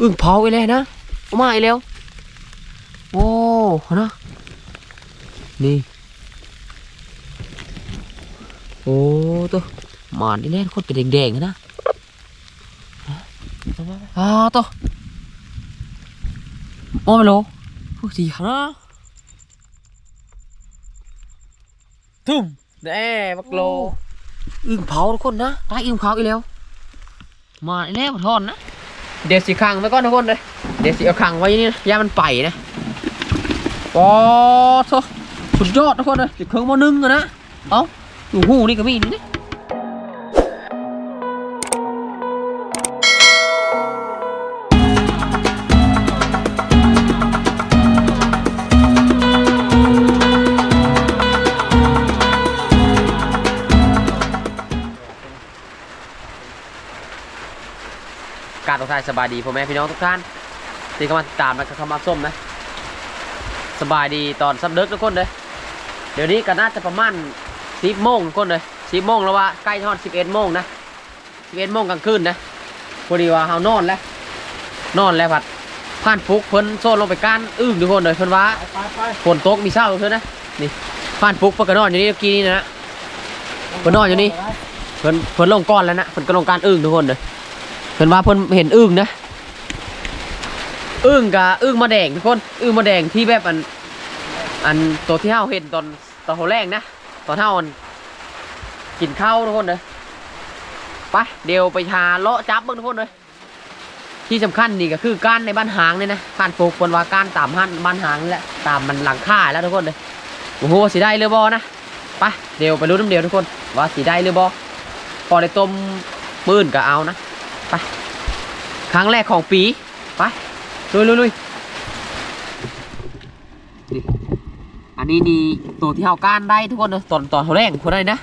อึ่งเผาไปเลยนะเอามาอีกแล้ว โอ้นะนี่ โอ้ตัวหมานนี่แน่คนเป็นแดงๆนะอ่าตัวโอ้ไม่รู้พวกสีขาวทุ่มแน่บักโล อึ่งเผาทุกคนนะตายอึ่งเผาอีกแล้ว มาอีกแล้วทอนนะ เดี๋ยวสีขังไว้ก่อนทุกคนเลยเดี๋ยวสีเอาขังไว้นี่นะย่ามันไปนะปอโทสุดยอดทุกคนเลยจุดเครื่องมอนึ่งอะนะเอ้าอยู่หูนี่ก็มีนี่ การตกทายสบายดีพ่อแม่พี่น้องทุกท่านที่เข้ามาติดตามและก็เข้ามาส้มนะ สบายดีตอนสับเดึกทุกคนเลยเดี๋ยวนี้ก็น่าจะประมาณสิบโมงทุกคนเลยสิบโมงแล้วว่าใกล้ทอดสิบเอ็ดโมงนะสิบเอ็ดโมงกลางคืนนะพอดีว่าเฮานอนแล้วนอนแล้วพัดผ่านฟุกเพิ่นโซนลงไปก้านอึ้งทุกคนเลยเพิ่นว่าไปไปฝนตกมีเศร้าเพิ่นนะนี่ผ่านฟุกเพิ่นก็นอนอยู่นี่เมื่อกี้นี่นะเพิ่นนอนอยู่นี่เพิ่นเพิ่นลงก้อนแล้วนะเพิ่นก็ลงการอึ้งทุกคนเลย เพิ่นว่าเพิ่นเห็นอึ้งนะอึ้งกับอึ้งมาแดงทุกคนอึ้งมาแดงที่แบบอัน อันตัวที่เฮาเห็นตอนตอนเขาแรกนะตอนเฮาอันกินข้าวทุกคนเลยไปเดี๋ยวไปหาเลาะจับเบิ่งทุกคนเลยที่สำคัญนี่ก็คือการในบ้านหางเนี่ยนะการปลูกคนว่าการตามหันบ้านหางแหละตามมันหลังค่าแล้วทุกคนเลยโอ้โหสีได้หรือบอนะไปเดี๋ยวไปรู้น้ำเดียวทุกคนว่าสีได้หรือบอพอได้ต้มปืนก็เอานะ ไป ครั้งแรกของปี ไป ลุยลุยลุยอันนี้นี่ตัวที่เฮาก้านได้ทุกคนตอนตอนเขาแรงคนได้นะ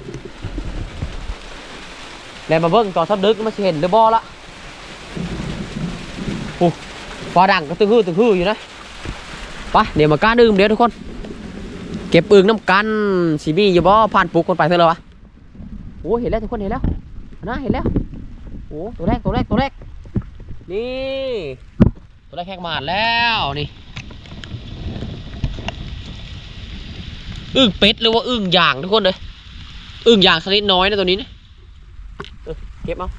แล้วมาเบิ้งตอนซับดึกมาสิเห็นเดอบอละโอ้ฟ้าดังก็ตึงฮือตึงฮืออยู่นะไปเดี๋ยวมาก้านอึ่งเดี๋ยวทุกคน เก็บอึงน้ำกันสีมีอยู่บ่ผ่านปลูกคนไปเท่าไหร่วะโอ้เห็นแล้วทุกคนเห็นแล้วนะเห็นแล้ว อ้ตัวแรกตัวแรกตัวแรกนี่ ตัวแรกแขกมาดแล้วนี่อึ่งเป็ดหรือว่าอึ่งย่างทุกคนเลยอึ่งย่างชนิดน้อยนะตัวนี้นะเออเก็บเอา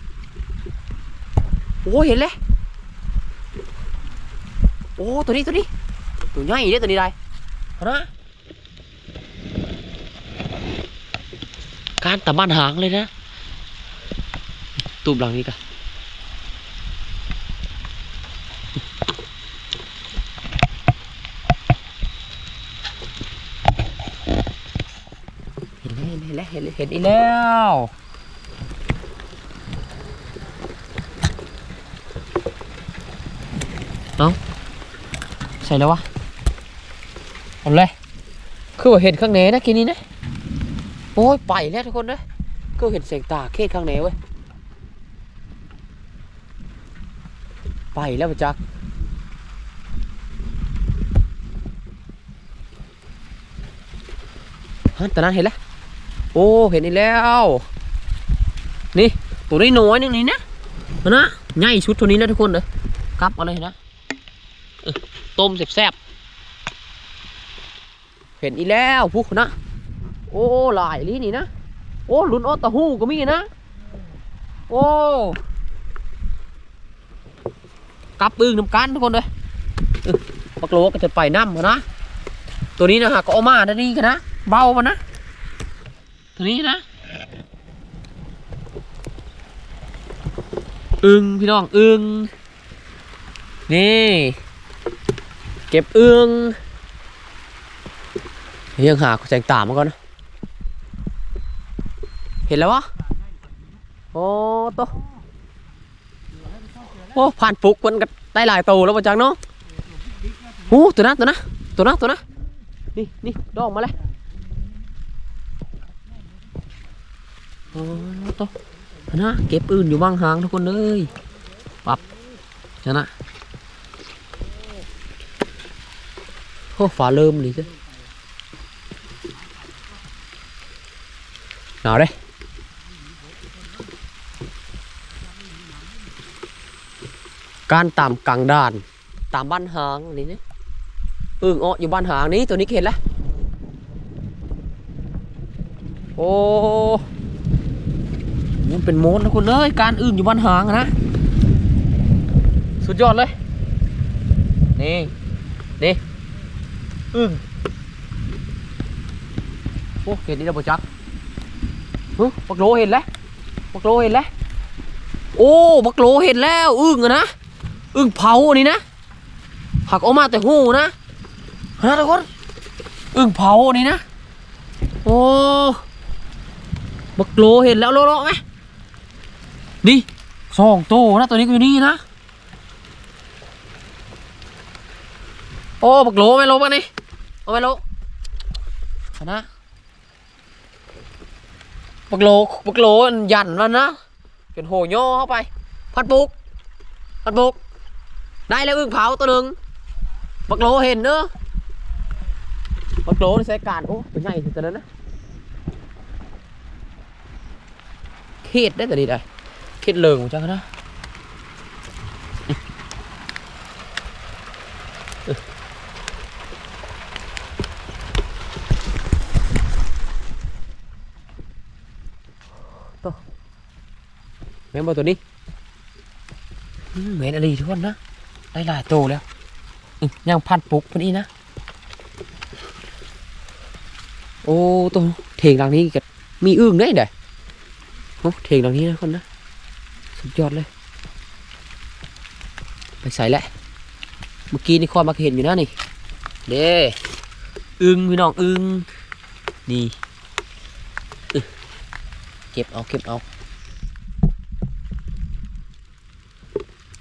โอ้เห็นเลยโอ้ตัวนี้ตัวนี้ตัวใหญ่เนี่ยตัวนี้ได้นะการตะบ้านหางเลยนะ ตูบหลังนี้กันเห็นแล้วเห็นแล้วเห็นแล้วเห็นอีกแล้วเอาใส่แล้ววะเอาเลยคือว่าเห็นข้างในนะกินนี้นะโอ้ยไปแล้วทุกคนนะก็เห็นเสียงตาเคสข้างในเว้ย ไปแล้วจักฮะตอนนั้นเห็นแล้ว โอ้ เห็นอีกแล้ว นี่ ตัวนี้น้อยนึงนี่นะนะใหญ่ชุดตัวนี้นะทุกคนเลยกลับเอาเลยนะต้มแซ่บๆเห็นอีกแล้วพวกนะ โอ้หลายลีนี่นะ โอ้ ลุนออตตะหูก็มีนะ โอ้ ลับอึ้งน้ำกันทุกคนเลยปักโลก็จะไปน้ำกันนะ ตัวนี้นะฮะก็เอามาได้นี่กันนะ เบามันนะ ตัวนี้นะอึงพี่น้องอึงนี่เก็บอึงยังหาแสงตามมาก่อนนะเห็นแล้ววะโอ้โต โอ้ผ่านปุกมันก็ได้หลายตัวแล้วมาจังเนาะโอ้ตัวนั้นตัวนั้นตัวนั้นตัวนั้นนี่นี่ดอกมาเลยโอ้โตะนะเก็บอื่นอยู่บ้างหางทุกคนเลยปรับชนะโอ้ฝาเริ่มเลยจ้ะหนาวเด้ การตามกลางด่าน ตามบ้านหางนี่นี่อึ่งอ้ออยู่บ้านหางนี้ตัวนี้เห็นแล้วโอ้มันเป็นโมดนะคุณเอ้ยการอึ่งอยู่บ้านหางนะสุดยอดเลย นี่นี่อึ่งโอ้เห็นนี่เราปจักฮึบักโลเห็นแล้วบักโลเห็นแล้วโอ้บักโลเห็นแล้วอึ่งอะนะ อึ่งเผาอันนี้นะหักออกมาแต่หูนะนะทุกคนอึ่งเผาอันนี้นะ โอ้บักโลเห็นแล้วโลโลไหมนี่สองโตนะตัวนี้ก็อยู่นี่นะโอ้บักโลไหม่โลบ้างนี่เอาไม่โลนะบักโลบักโลมันยันนะเป็นโหย่อเข้าไป พัดปุกพัดปุก ได้แล้วอึ่งเผาตัวหนึ่งบักโลเห็นเนอะบักโลในสายการโอ้เป็น ไงถึงตัวนั้นนะเข็ดได้แต่ดีได้เข็ดเลิงของจังนะตัวแลายโตแล้วย่างพันปุกพอดีนะ โอ้ตัวเถงหลังนี้ก็มีอึ่งได้เด้โอ้เถงหลังนี้นะคนนะ สุดยอดเลย ไปใส่แหละ เมื่อกี้นี่คอมาเห็นอยู่นะนี่ เด้อึ่งพี่น้องอึ่งนี่เก็บเอาเก็บเอา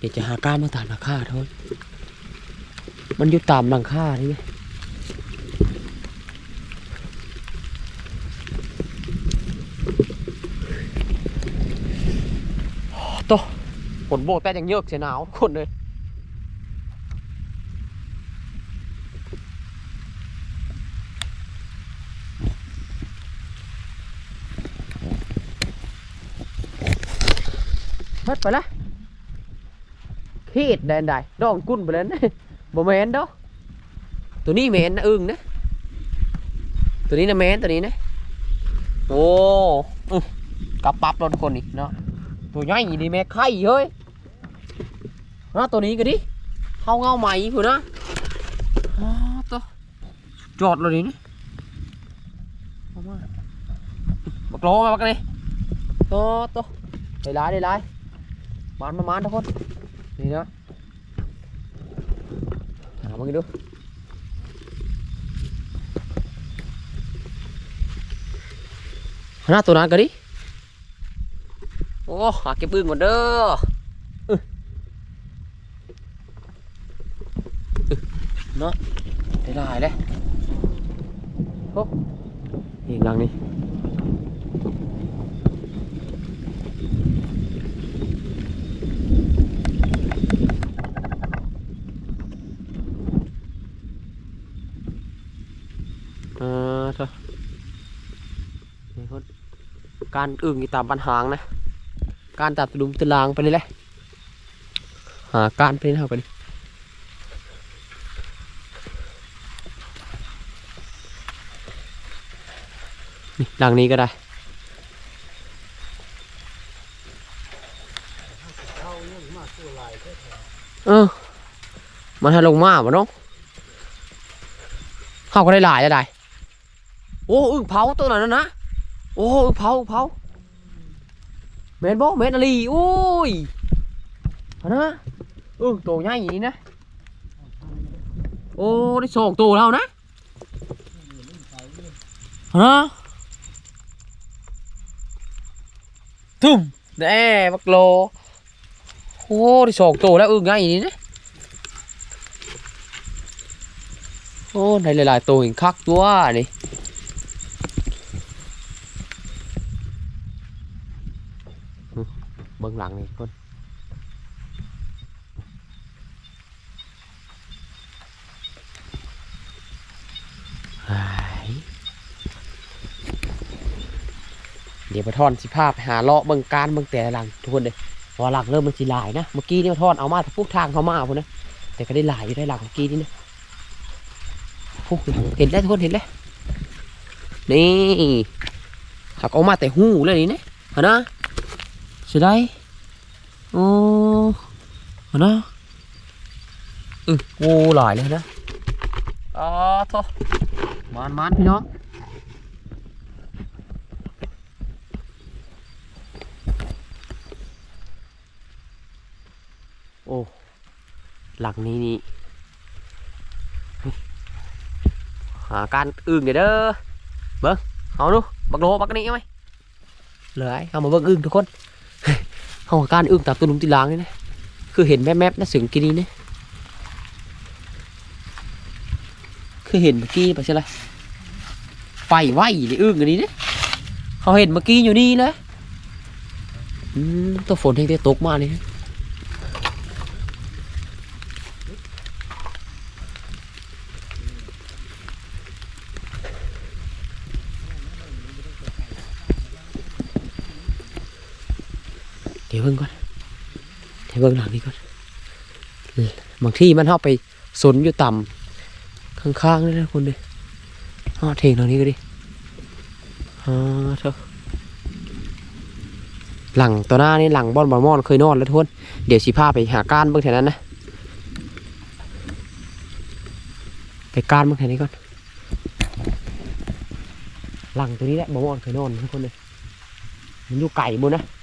ดี๋ยวจะหาก้ามาตามราคาเท่านั้นมันอยู่ตามหลังคานี่ไงโตฝนโบกแต่ยังเยอะเสียหนาวคนเลยเฮ็ดไปละขีดแดนใดดองกุ้นไปแล้วนะบ่แมนดอกตัวนี้แมนนะอึ้งนะ ตัวนี้นะแมนตัวนี้นะ โอ้อกระปับราทุกคนนี่เนาะตัวใหญ่ดีแม่ไข่เฮ้ยนะตัวนี้ก็ดิเข้าเงาใหม่ผู้นะอ้าวตัวจอดเลยนี่นะเอามาบักโลมาบักนี่ตัวตัวได้หลายได้หลายมานมามานทุกคน นี่นะหามาดูหน้าตัวนั้นก็ดิ โอ้หาเก็บปืนหมดเด้ออึอึเนาะได้หลายเลยโอ้อีกหลังนี้ อ่าเถอะนี่คนการอึ่งนี่ตามปัญหางนะ การตัดตะลุมตะลางไปเลยแหละหาการไปนี่เอาไปดินี่หลังนี้ก็ได้เออมันให้ลงมาบ่เนาะเขาก็ได้หลายได้ได้ โอ้อึ่งเผาตัวนั้นนะนะโอ้อึ่งเผาอึ่งเผาเมนบ่เมนอะไรโอ้ยนะอึ่งตัวใหญ่อย่างนี้นะโอ้ได้สองตัวแล้วนะนะทุ่มแน่บักโลโอ้ได้สองตัวแล้วอึ่งใหญ่อย่างนี้นะโอ้ได้หลายๆตัวเห็นคักตัวนี่อืมเบื้องหลังนี่คนเดี๋ยวไปทอนสิภาพหาเลาะเบิ่งการเบิ่งแต่หลังทุกคนเลยพอหลักเริ่มมันสีหลายนะเมื่อกี้เนี่ยทอดเอามาแต่พวกทางเขามาพุ่นนะแต่ก็ได้หลายอยู่ได้หลักเมื่อกี้นี่นะพวกหลังเห็นแล้วทุกคนเห็นแล้วนี่หักเอามาแต่หูเลยนี่นะฮะนะ สิได้โอ้ฮะนะอือโอ้หลายเลยนะอ๋อโทมานมานพี่น้องโอ้หลังนี้นี่เฮ้ยหาการอึ่งเดี๋ยวเด้อเบิ้งเอาดูบักโลบักนี้ไหมเหลือไอ้เอามาเบิ้งอึ่งทุกคน เขาการอึ้งตามตัวหลุมตีลางนี่นะคือเห็นแมบๆนะเสียงกินนี่นะคือเห็นเมื่อกี้ไปใช่ไหมไปไหวหรืออึ้งอันนี้นะเขาเห็นเมื่อกี้อยู่นี่นะอืมตัวฝนแห้งตกมาเลย เดี๋ยวเบิ่งก่อนเดี๋ยวเบิ่งหลังนี้ก่อนบางที่มันเข้าไปสนอยู่ต่ำข้างๆนี่นะคุณดิอ๋อเทงทางนี้ก็ดิอ๋อเถอะหลังตัวหน้านี่หลังบอนบอลมอนเคยนอนแล้วทุนเดี๋ยวสิพาไปหาก้านเบิ่งแถวนั้นนะไปก้านเบิ่งแถวนี้ก่อน หลังตัวนี้แหละบอลมอนเคยนอนทุกคนเลยมันอยู่ไก่บุญนะเดี๋ยวทอดยังหาเคสก็หาหาขาวทอดหาบางอึ้งก่อนนะ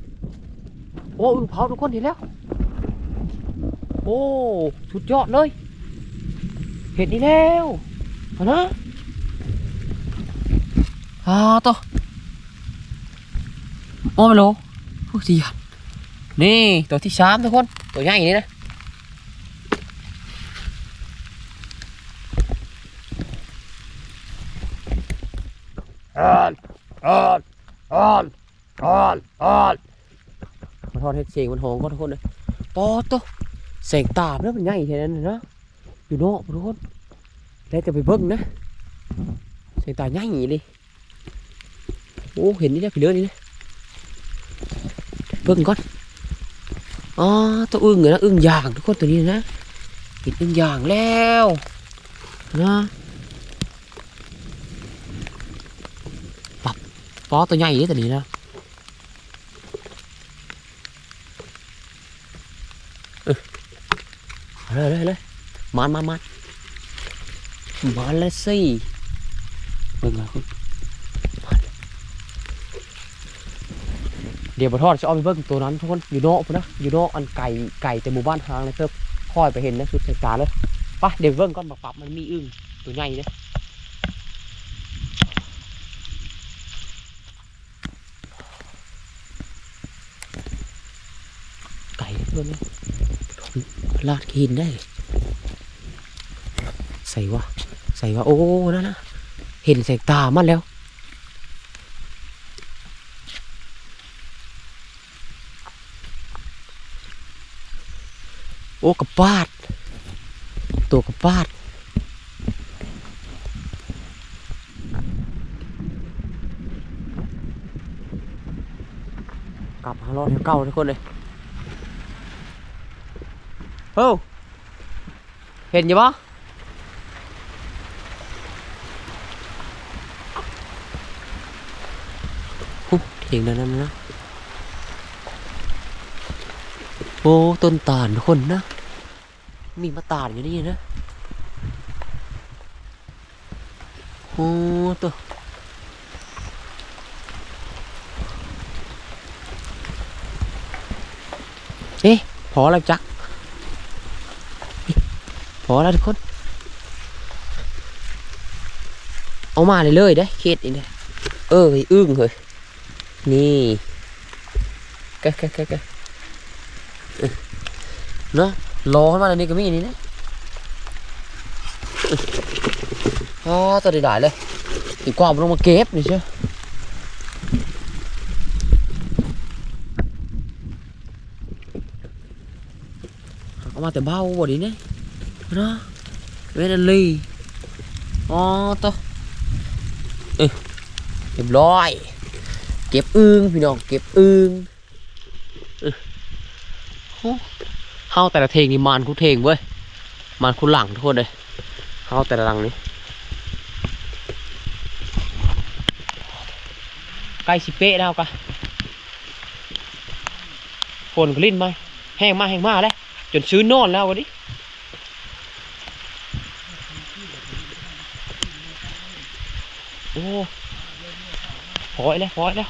อ้อึ่งเผาทุกคนเห็นแล้ว โอ้สุดยอดเลย เห็นนี่แล้วเอานะอ่าตัวโอ้ไม่รู้พวกสี่หันนี่ตัวที่สามทุกคน ตัวใหญ่นี่นะ อ่อนอ่อนอ่อนอ่อนอ่อน มาทอดให้ เสียงมันหองก็ทุกคนเลยปอตแสงตาบแล้วมันใหญ่แค่นั้นนะนะอยู่นอกทุกคนแล้วจะไปเบิ้งนะแสงตาใหญ่เลยโอ้เห็นนี่นะพี่เลือนี่นะเบิ้งก่อนอ๋อตัวอึ่งเหรอนะอึ่งยางทุกคนตัวนี้นะเห็นอึ่งยางแล้วนะปับปอตัวใหญ่เลยตัวนี้นะ เลยเลยเลยมันมันมันมาเลยสิเบิ่งมาคุณเดี๋ยวบทอดจะเอาไปเบิ่งตัวนั้นทุกคนอยู่นอกพุ่นนะอยู่นอกอันไก่ไก่แต่หมู่บ้านทางเลยเพิ่มค่อยไปเห็นนะสุดสายตาเลยไปเดี๋ยวเบิ่งก่อนบักปับมันมีอึ่งตัวใหญ่เลยไก่เพื่อนเลย ลาดกินได้ ใส่วะใส่วะโอ้นั่นนะเห็นแสงตามันแล้วโอ้กระปาด ตัวกระปาดกลับมารอดเก่าทุกคนเลย เฮ้เห็นอยู่ปะอุ๊ยเถียงนั่นนั่นนะ โอ้ต้นตาลทุกคนนะ มีมะตาลอยู่นี่นะ โอ้ตัวเอ๊ะพอแล้วจัก อแล้วทุกคน เอามาเลยเลยได้เขตนี่นะเอออึ้งเลยนี่กะกะกะกะเนาะรอให้นมันอันนี้ก็มีอันนี้นะอ๋อตัวใหญ่เลยอีกกว่ามันลงมาเก็บนี่เชียวเอามาแต่เบ้าบ่ดีเนี่ย เนาะเวนอันลีอ๋อตเอ้ยเรียบร้อยเก็บอึงพี่น้องเก็บอึงเออโอ้เฮาแต่ละเทงนี่มันคุเทงเว้ยมันคุหลังทุกคนเลยเฮาแต่ละหลังนี่ใกล้สิเป๊ะแล้วกะฝนกลิ้นมแห้งมาแห้งมาเลยจนชื้นนอนแล้ววันนี้ โอ้พอยแล้วพอยแล้ว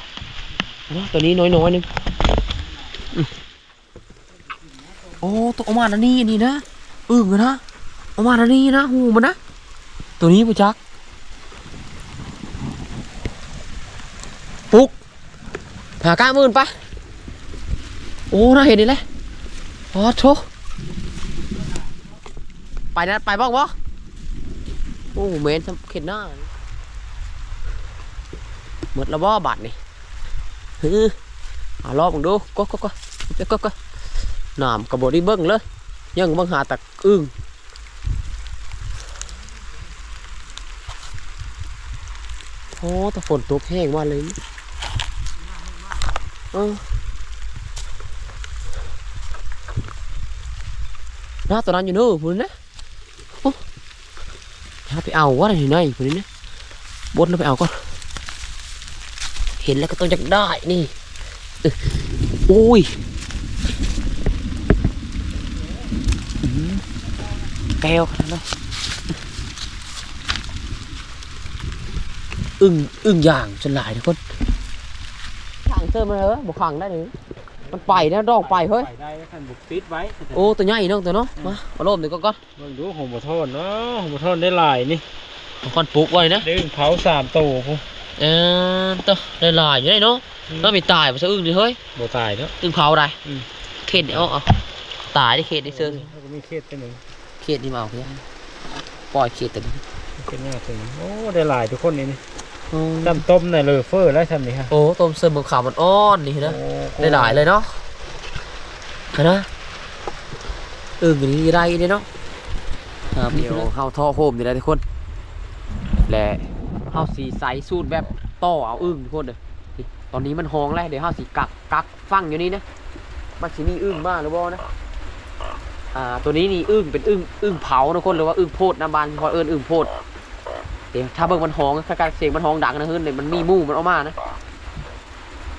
เนาะตัวนี้น้อยๆหนึงโอ้ตัวออกมาอันนี้อันนี้นะอึ้งนะออกมาอันนี้นะหูมันนะตัวนี้ปุจักปุ๊กหาก้ามื่นปะโอ้น่าเห็นนี่แหละอ๋อโถไปนะไปบ้างบ่โอ้เมนเข็ดหน้า หมดแล้วบ่บาทนี่ฮึเอารอบมึงดูก็ก็ก็ก็ก็ก็น้ำกระบอกดีเบิ้งเลยยังเบิ้งหาตักอึ้งโอ้แต่ฝนตกแห้งมาเลยนี่เออน้าตอนนั้นอยู่นู่นพุ่นนะโอ้ถ้าไปเอาว่าอะไรในพุ่นนี่นะบดแล้วไปเอาก่อน เห็นแล้วก็ต้องอยากได้นี่เออโอ้ยอื้อหือแก้วขนาดนั้นอึ้งอึ้งอย่างจนหลายทุกคนขังเติมมาเหรอบอกขังได้เลยมันไปนะดอกไปเฮ้ยไปได้ขันบุกติดไว้ โอ้ตัวใหญ่น้องตัวเนาะมาเอารมเดี๋ยวก็ก่อนมึงดูหงบ่ทนเนาะหงบ่ทนได้หลายนี่เอาก่อนปลุกไว้นะดึงเผาสามตัวพุ่น เออตัวได้หลายอยู่ได้เนาะแล้วมีตายไปซะอึ้งดิเฮ้ยบ่ตายเนาะอึ้งเผาได้อืมเขตเอาเอาตายได้เขตได้เซิงแล้วก็มีเคสตัวหนึงเขตนี่มาเอาเพื่อนปล่อยเขตแต่นี้เคสหน้าตัวหนึงโอ้ได้หลายทุกคนนี่นี่โอ้จำต้มในเลอเฟอร์แล้วทำนี่ฮะโอ้ต้มเสริมบนขาวมันอ้อนนี่นะโอ้ได้หลายเลยเนาะเห็นนะอึ่งนี่ได้เนี่ยเนาะครับเดี๋ยวเข้าท่อโฮมนี่แหละทุกคนและ เข้าสีใสสูตรแบบต่อเอาอึ่งทุกคนเลยนี่ตอนนี้มันห้องแล้วเดี๋ยวเข้าสีกักกักฟังอยู่นี่นะมันสีมีอึ่งบ้างหรือเปล่านะอ่าตัวนี้นี่อึ่งเป็นอึ่งอึ่งเผาทุกคนหรือว่าอึ่งโพดนะบานพอเอิญอึ่งโพดเดี๋ยวถ้าเบิ่งมันห้องถ้าการเสียงมันห้องดังนะเฮ้ยเนี่ยมันมีหมู่มันออกมานะ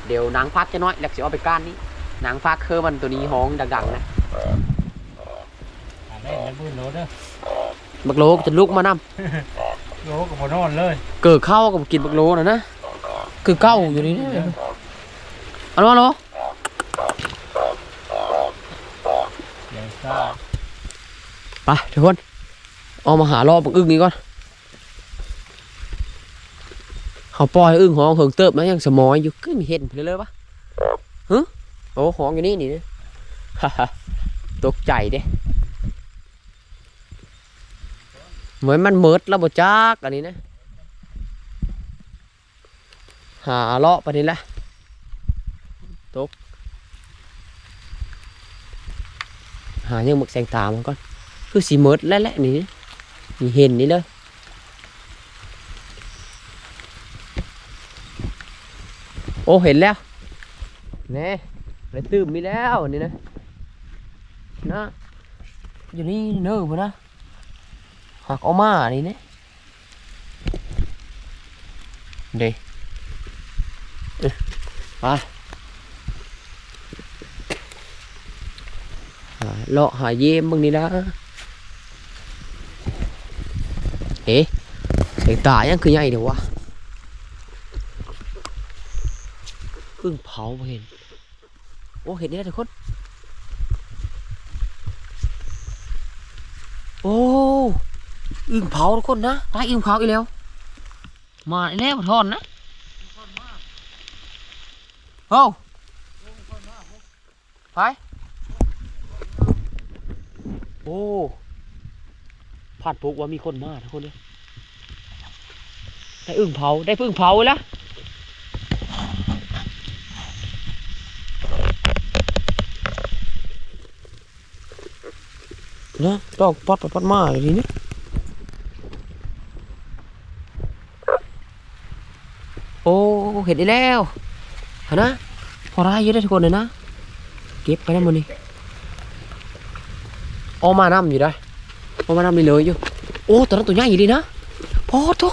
เดี๋ยวหนังพักจะน้อยแล้วสิเอาไปก้านนี้หนังพักคือมันตัวนี้ห้องดังๆนะอ่าได้แล้วบุญโลเด้อบักโลจะลุกมานำ โลกับบ่นอนเลยเกิดเข้ากับกินบักโลนะนะคือเก้าอยู่นี่นะเอาละเอาละเดี๋ยวซ่าไปทุกคนเอามาหารอบบักอึ้งนี้ก่อนเขาปล่อยอึ้งห้องเหิงเติบนะยังสมอยอยู่ขึ้นเห็นไปเลยปะฮึโอ้ห้องอยู่นี่นี่นะฮ่าฮ่าตกใจเด้ เหมือนมันเมิดแล้วบ่จักอันนี้นะ หาเลาะไปนี่แหละตก หายังหมึกแสงตามันก่อน คือสีเมิดแล้วแหละนี่นี่เห็นนี่เลยโอ้เห็นแล้วแน่เลยตื่มมีแล้วนี่นะนะอยู่นี่เนิ่นะ หักออกมานี่เนี่ยเดี๋ยวเอ้ยไปหาเลาะหาเยี่ยมบ้างนี่นะเอ๊ะเสียงตายังคือใหญ่เดี๋ยววะพึ่งเผาเห็น โอ้เห็นนี่แล้วทุกคน โอ้ อึ่งเผาทุกคนนะได้อึ่งเผาอีกแล้ว มาอีกแล้วทอนนะโอ้ไปโอ้พาดพุกว่ามีคนมาทุกคนเลยได้อึ่งเผาได้พึ่งเผาแล้วนะดอกปัดปัดปัดมาอย่างนี้เนี่ยโอ้ เห็นได้แล้วเห็นนะพอได้เยอะได้ทุกคนเลยนะเก็บไปได้หมดนี่เอามานำอยู่ได้เอามานำนี่เลยอยู่โอ้ตัวนั้นตัวใหญ่อยู่ดีนะพอโต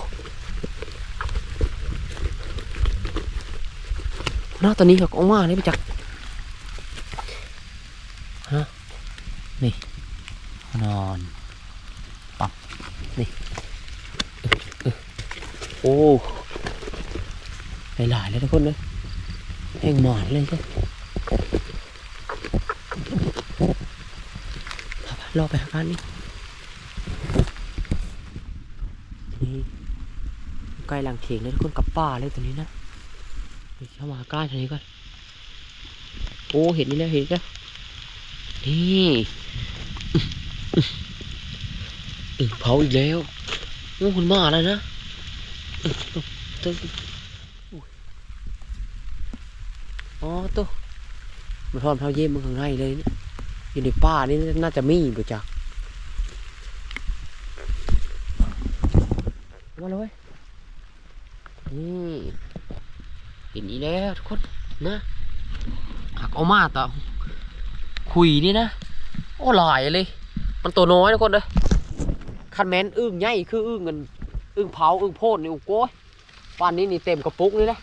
นะตอนนี้เขาก็เอามาเลยไปจักฮะนี่นอนปับนี่โอ้ หลายๆเลยทุกคนเลยแห้งหมานเลยใช่รอไปหาบ้านนี่นี่ใกล้หลังเถียงเลยทุกคนกับป่าเลยตัวนี้นะเข้ามาใกล้ทางนี้ก่อนโอ้เห็นนี่แล้วเห็นแล้วนี่อึ่งเผาอีกแล้วโอ้คุณมาแล้วนะอึ่งตัวตัวอุ้ย อ๋อตัวมันทอนเผาเยี่ยมมันข้างในเลยเนี่ยอยู่ในป่านี่น่าจะมีบ่จักมาเลยนี่เห็นอีแล้วทุกคนนะหักเอามาต่อคุยนี่นะ โอ้หลายเลย มันตัวน้อยทุกคนเลยคันแมนอึ้งใหญ่คืออึ้งเงินอึ้งเผาอึ้งโพดนี่โอ้โหป่านนี้นี่เต็มกระปุกนี่นะ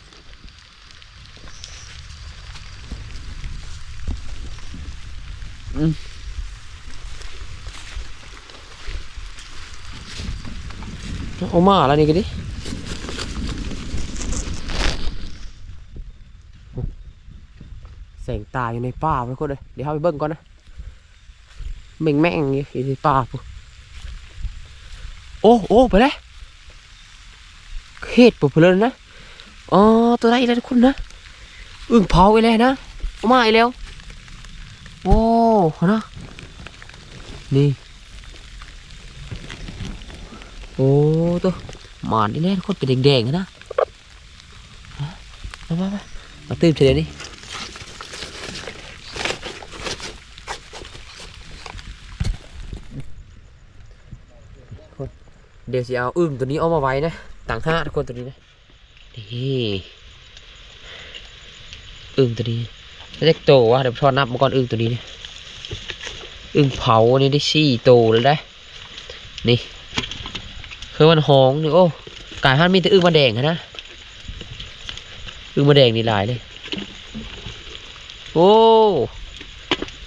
อืม เอามาแล้วนี่กันดิแสงตาอยู่ในป่าไปคนเลยเดี๋ยวเอาไปเบิ่งก่อนนะแม่งแม่งอยู่อยู่ในป่าปุ๊โอ้โอ้ไปเลยเขตปุ๊บไปเลยนะอ๋อตัวไหนอีกแล้วทุกคนนะอึ่งเผาอีกแล้วนะเอามาอีกแล้ว โอ้นะนี่ โอ้ตัวหมานนี่แน่ทุกคนเป็นแดงๆอะนะมามามามาตื่นเฉยๆนี่คนเดี๋ยวสิเอาอึ้งตัวนี้เอามาไว้นะต่างห้าทุกคนตัวนี้นะนี่อึ้งตัวนี้ แล้วจะโตวะเดี๋ยวพอนับมาก่อนอึ้งตัวนี้เนี่ยอึ้งเผาอันนี้ได้สี่โตวเลยได้ นี่คือมันหองนี่โอ้กายพันธุ์มีแต่อึ่งมาแดงนะอึ่งมาแดงนี่หลายเลยโอ้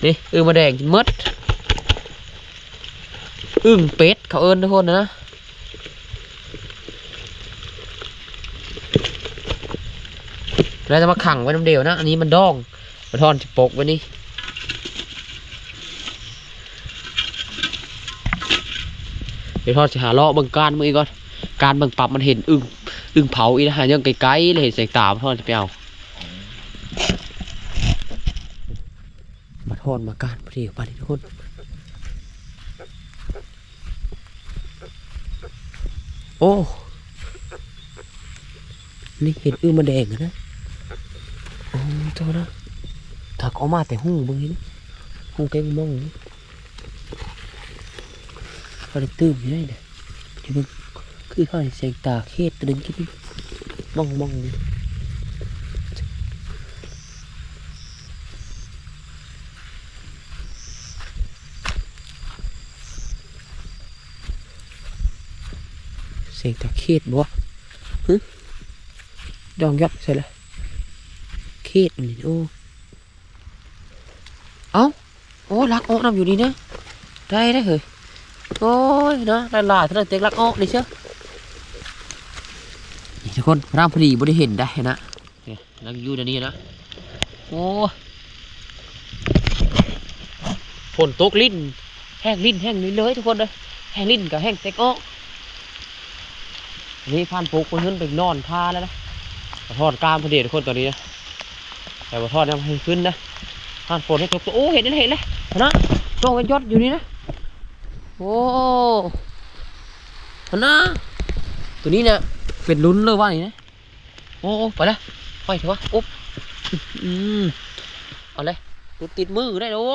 นี่อึ่งมาแดงมดอึ่งเป็ดเขาเอิ้นทุกคนนะแล้วจะมาขังไว้น้ำเดียวนะ อันนี้มันดอง มาทอนจะปกไว้นี่เดี๋ยวทอดจะหาเลาะบิ่งการมืออีกก่อนการบิ่งปรับมันเห็นอึ่งอึ่งเผาอีนะฮะยังไกลๆเลยเห็นแสงตาทอดจะไปเอามาทอดมาการพอดีกับปทุกคนโอ้นี่เห็นอึ่งมาแดงนะโอ้เจ้านะ ถักออกมาแต่หูบิ่งนี่หูแกงมองเขาได้ตื่มอยู่ได้เนี่ยเดี๋ยวมึงคือเขาได้แสงตาเขตตัวนึงคิดดิมองมองนี่แสงตาเขตบ่ฮึดองยอดใส่เลยเขตนี่โอ้เอ้ โอ้ลักออกน้ำอยู่นี่นะได้ได้เหรอโอ้ยเนาะหลายๆท่านเต็กลักออกนี่เชียวนี่ทุกคนร่างพอดีบ่ได้เห็นได้นะนี่ยลังอยู่ในนี้นะโอ้ฝนตกลิ้นแห้งลิ้นแห้งลิ้นเลยทุกคนเลยแห้งลิ้นกับแห้งเต็กออกอันนี่พานปุกคนขึ้นไปนอนท่าแล้วนะทอดกล้ามพอดีทุกคนตอนนี้นะแต่ว่าทอดยังให้ขึ้นนะพานฝนให้ตกตัวโอ้เห็นแล้วเห็นแล้ว นะโจงกันยอดอยู่นี่นะ โอ้ฮนะ ตัวนี้เนี่ยเป็นลุ้นเลยว่านี่นะ โอ้โอ้ไปละไปเถอะวะอุ๊บอืมเอาเลยตัวติดมือได้โอ้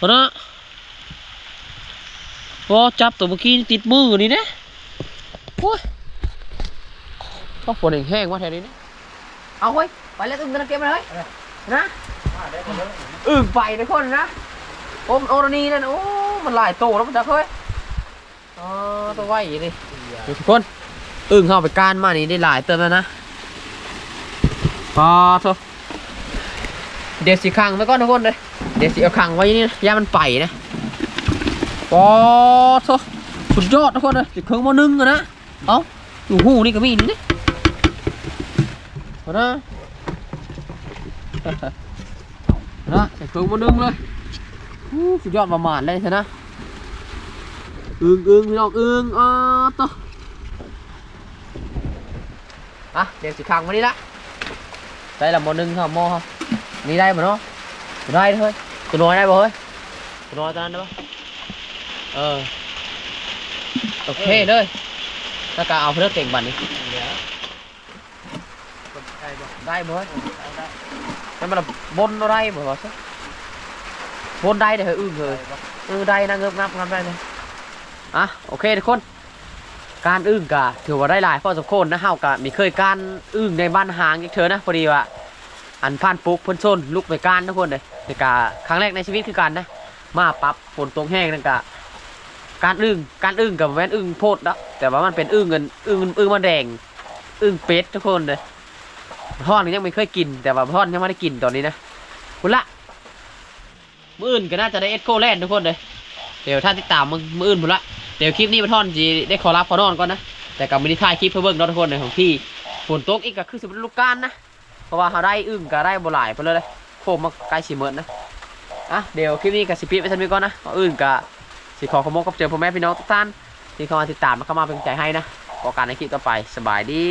ฮนะโอ้จับตัวเมื่อกี้นี่ติดมือนี่นะโอ้ยต้องฝนแห้งๆว่าแถวนี้นะเอาเว้ยไปแล้วตึ้งกันเก็บมาเลยนะ อึ่งไปทุกคนนะโอ้มนโอโรนีนั่นโอ้มันหลายโตแล้วมันจะเคยอ๋อตัวไหวอย่างนี้ดูทุกคนอึ่งเข้าไปก้านมานี่ได้หลายเติมแล้วนะพอโทเดี๋ยวสีขังไว้ก่อนทุกคนเลยเดี๋ยวสีเอาขังไว้นี่นะอย่ามันไปนะพอโทสุดยอดทุกคนเลยสิเครื่องมอนึงอะนะเอ้าอยู่หูนี่ก็มีนี่นี่เอานะ นะใส่เครื่องมานึ่งเลยอู้สุดยอดประมาณเลยใช่นะอึ้งอึ้งพี่น้องอึ้งอ่าต่ออะเดี๋ยวสิขังมานี่ละได้ละหมอหนึ่งครับหมอครับนี่ได้บ่เนาะบ่ได้เฮ้ยตัวน้อยได้บ่เฮ้ยตัวน้อยตอนนั้นได้ปะเออโอเคเลยถ้ากาเอาเพื่อเก่งบัตรนี่เดี๋ยวใครบอกได้บ่เฮ้ย ได้ได้ให้มันบนอะไรบ่วะซะบนได้เด้อเฮ้ยอึ้งเลยเออได้นะเงือบงับงับได้เลยอะโอเคทุกคน การอึ้งกะถือว่าได้หลายพอสมควรนะเฮากะมีเคยการอึ้งในบ้านหางอีกเธอนะพอดีว่าอันผ่านปุ๊กพ่นโซนลุกไปการทุกคนเลยในกะครั้งแรกในชีวิตคือการนะ มาปรับฝนตกแห้งนั่นกะการอึ้งการอึ้งกับแม่นอึ้งโพดนะแต่ว่ามันเป็นอึ้งเงินอึ้งอึ้งมันแดงอึ้งเป็ดทุกคนเลย ทอดยังไม่เคยกิน แต่ว่าทอดยังไม่ได้กินตอนนี้นะคุณละมื่ออื่นก็น่าจะได้เอ็ดโคแลนทุกคนเลยเดี๋ยวถ้าติดตามมึงมื่ออื่นหมดละเดี๋ยวคลิปนี้มาท่อนจีได้ขอรับขอนอนก่อนนะแต่กับมินิทายคลิปเพื่อเบิ่งนะทุกคนในของพี่ฝนตกอีกก็คือสิเป็นลูกการนะเพราะว่าเขาได้อึ้งก็ได้บ่หลายไปเลยเลยโคมมาใกล้สิเมิดนะอะเดี๋ยวคลิปนี้กับสิปิดไปทันนี้ก่อนนะอื่นก็สิขอขโมยกับเจอพ่อแม่พี่น้องทุกท่านที่เข้ามาติดตามและเข้ามาเป็นใจให้นะขอการในคลิปต่อไปสบายดี